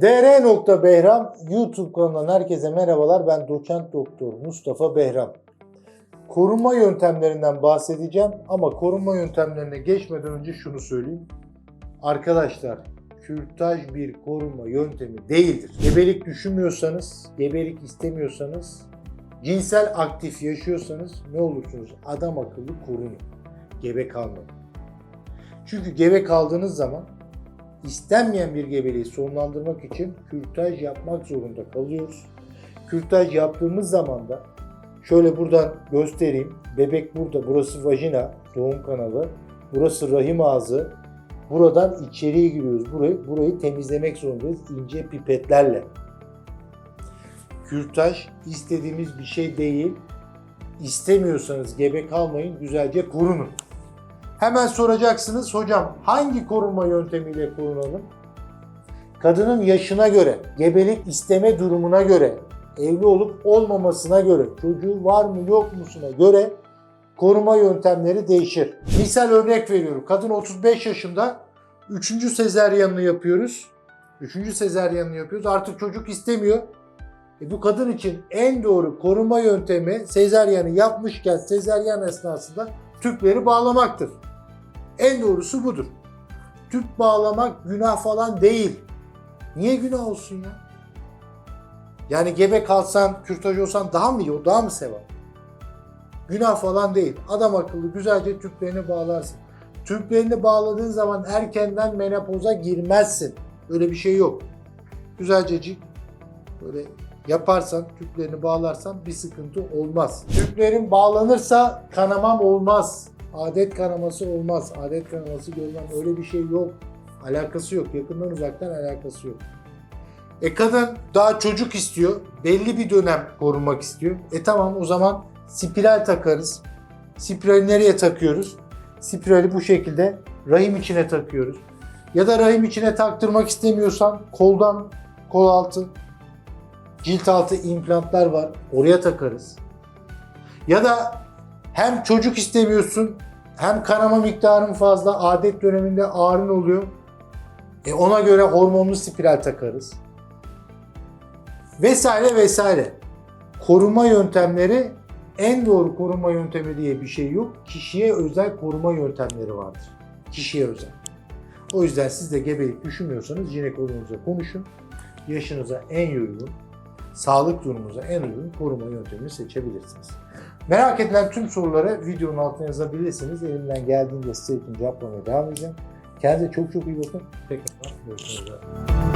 dr.behram YouTube kanalından herkese merhabalar. Ben doçent doktor Mustafa Behram. Korunma yöntemlerinden bahsedeceğim ama korunma yöntemlerine geçmeden önce şunu söyleyeyim. Arkadaşlar, kürtaj bir koruma yöntemi değildir. Gebelik düşünmüyorsanız, gebelik istemiyorsanız, cinsel aktif yaşıyorsanız ne olursunuz adam akıllı korunun. Gebe kalmayın. Çünkü gebe kaldığınız zaman istenmeyen bir gebeliği sonlandırmak için kürtaj yapmak zorunda kalıyoruz. Kürtaj yaptığımız zaman da şöyle buradan göstereyim. Bebek burada. Burası vajina, doğum kanalı. Burası rahim ağzı. Buradan içeriye giriyoruz. Burayı, burayı temizlemek zorundayız ince pipetlerle. Kürtaj istediğimiz bir şey değil. İstemiyorsanız gebe kalmayın, güzelce korunun. Hemen soracaksınız hocam hangi korunma yöntemiyle korunalım? Kadının yaşına göre, gebelik isteme durumuna göre, evli olup olmamasına göre, çocuğu var mı yok musuna göre koruma yöntemleri değişir. Misal örnek veriyorum. Kadın 35 yaşında 3. sezeryanını yapıyoruz. 3. sezeryanını yapıyoruz. Artık çocuk istemiyor. E bu kadın için en doğru koruma yöntemi sezeryanı yapmışken sezeryan esnasında tüpleri bağlamaktır. En doğrusu budur. Tüp bağlamak günah falan değil. Niye günah olsun ya? Yani gebe kalsan, kürtaj olsan daha mı iyi, o daha mı sevap? Günah falan değil. Adam akıllı güzelce tüplerini bağlarsın. Tüplerini bağladığın zaman erkenden menopoza girmezsin. Öyle bir şey yok. Güzelcecik böyle yaparsan, tüplerini bağlarsan bir sıkıntı olmaz. Tüplerin bağlanırsa kanamam olmaz. Adet kanaması olmaz. Adet kanaması görmem öyle bir şey yok. Alakası yok. Yakından uzaktan alakası yok. E kadın daha çocuk istiyor. Belli bir dönem korunmak istiyor. E tamam o zaman spiral takarız. Spirali nereye takıyoruz? Spirali bu şekilde rahim içine takıyoruz. Ya da rahim içine taktırmak istemiyorsan koldan kol altı cilt altı implantlar var. Oraya takarız. Ya da hem çocuk istemiyorsun hem kanama miktarın fazla adet döneminde ağrın oluyor. E ona göre hormonlu spiral takarız. Vesaire vesaire. Koruma yöntemleri en doğru koruma yöntemi diye bir şey yok. Kişiye özel koruma yöntemleri vardır. Kişiye özel. O yüzden siz de gebelik düşünmüyorsanız jinekologunuzla konuşun. Yaşınıza en uygun, sağlık durumunuza en uygun koruma yöntemini seçebilirsiniz. Merak edilen tüm soruları videonun altına yazabilirsiniz. Elimden geldiğince size için cevaplamaya devam edeceğim. Kendinize çok çok iyi bakın. Tekrar görüşmek üzere.